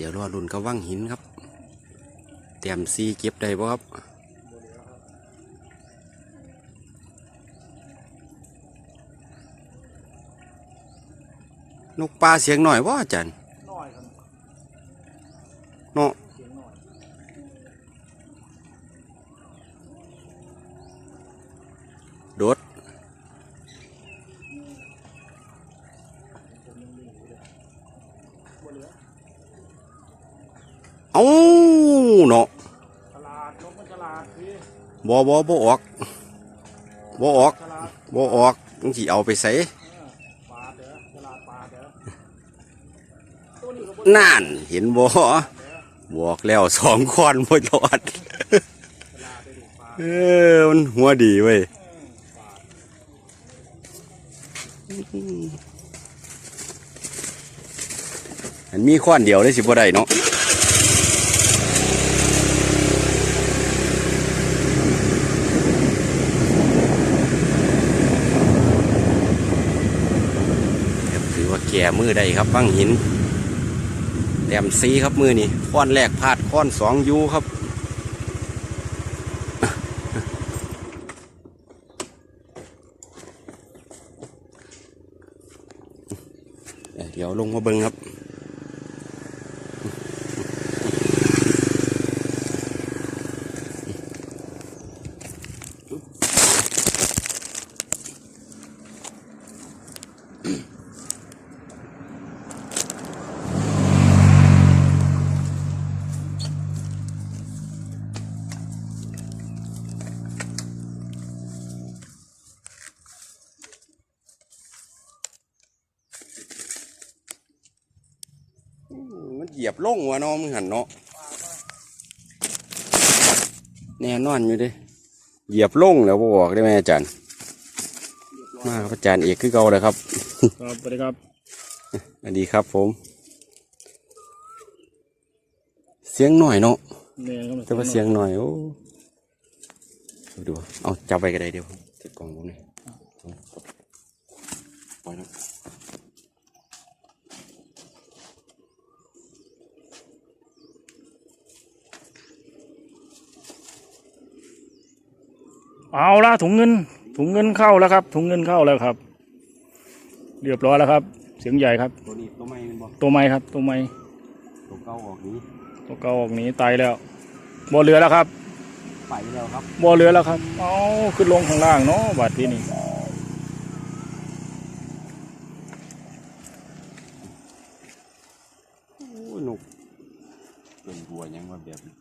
เดี๋ยวรอรุ่นกระวังหินครับ เตรียมซีเก็บได้บ่ครับนกปลาเสียงหน่อยว่าอาจารย์น้อยครับเนาะ เสียงน้อย โดด บ่เหลือ เอ้าเนาะฉลาดนกมันฉลาดพี่บ่บ่บ่ออกบ่ออกฉลาดบ่ออกจังสิเอาไปใส่เออปาดเด้อฉลาดปาดเด้อตัวนี้ก็บ่นั่นเห็นบ่เด้อบอกแล้วสองคอนบ่รอดฉลาดได้ดิปาดเออมันหัวดีเว้ยเออปาดมันมีค้อนเดียวเลยสิบ่ได้เนาะครับถือว่าแก่มือได้ครับบังหินแหลมซีครับมือนี่ค้อนแรกพาดค้อนสองยูครับเดี๋ยวลงมาเบิ้งครับ มันเหยียบลงวะเนาะมึงหันเนาะแน่นอนอยู่เดิเหยียบลงแล้วบบอกได้ไหมอาจารย์ มาครับอาจารย์เอกคือเก่าเลยครับ ครับสวัสดีครับสวัสดีครับผม เสียงหน่อยเนาะเนี่ยครับแต่ว่าเสียงหน่อยโอ้ดูเอาจับไปก็ได้เดี๋ยวผมติดกล่องผมนี่ปล่อยแล้ เอาละถุงเงิน ถุงเงินเข้าแล้วครับ ถุงเงินเข้าแล้วครับ เรียบร้อยแล้วครับ เสียงใหญ่ครับ ตัวนี้ตัวไม่เป็นบอกตัวไม้ครับ ตัวไม้ตัวเก่าออกนี้ตัวเก่าออกหนีตายแล้วบ่เหลือแล้วครับไปแล้วครับบ่เหลือแล้วครับเอาขึ้นลงข้างล่างเนาะบาดที่นี่โอ้ยนกเป็นบัวยังว่าแบบนี้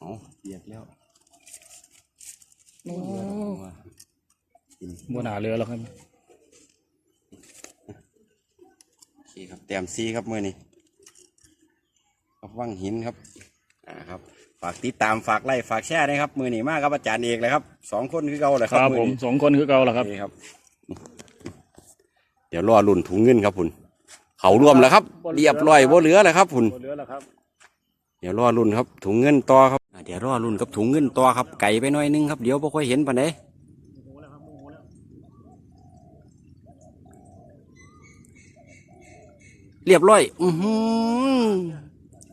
เอาเปียกแล้ว โอ้เบื่อแล้วว่ากินบ่หนาเหลือแล้วครับโอเคครับแต้มซีครับมือนี้ครับว่างหินครับอ่าครับ ฝากติดตามฝากไลค์ฝากแชร์นะครับ มือนี้มากครับอาจารย์เอกเลยครับสองคนคือเก่าเลยคครับรับมืผอมนี้สองคนคือเก่าแล้วครับ นี่ครับ เดี๋ยวรอรุ่นถุงเงินครับคุณเขารวมแล้วครับ เรียบร้อยบ่เหลือแล้วครับคุณบ่เหลือแล้วครับ เดี๋ยวรอรุ่นครับถุงเงินต่อครับอ่า เดี๋ยวรอรุ่นกับถุงเงินต่อครับไก่ไปหน่อยนึงครับเดี๋ยวบ่ค่อยเห็นปานใดโมโหแล้วครับโมโหแล้วเรียบร้อย อือหือ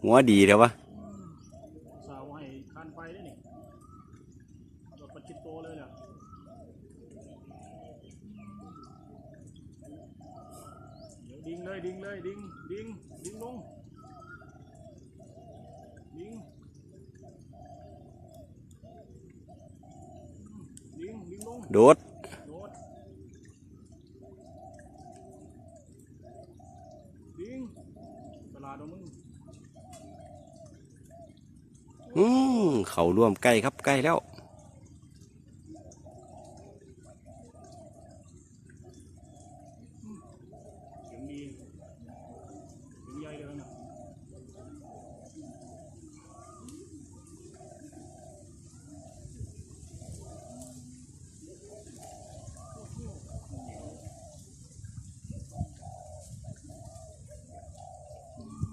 หัวดีเดี๋ยววะสาวให้คันไฟได้นี่รถประชิดโตเลยเนี่ยเดี๋ยวดิ้งเลยดิ้งเลยดิ้งดิ้งดิ้งลงดิ้งดิ้งดิ้งลง โดดโดดดิ้งตลาดของมึงอืมเขาร่วมใกล้ครับใกล้แล้ว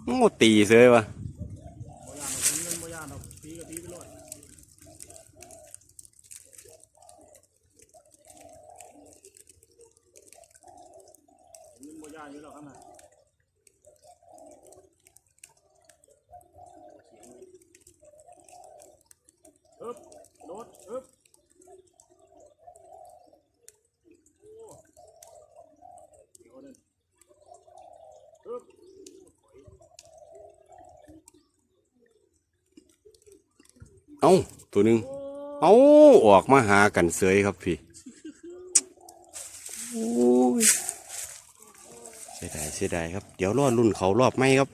โงูตีเสยวะอึบโดดอึบ เอ้าตัวหนึ่งเอ้าออกมาหากันเสยครับพี่โอ้ยเสียดายเสียดายครับ เดี๋ยวรอดรุ่นเขารอบไหมครับ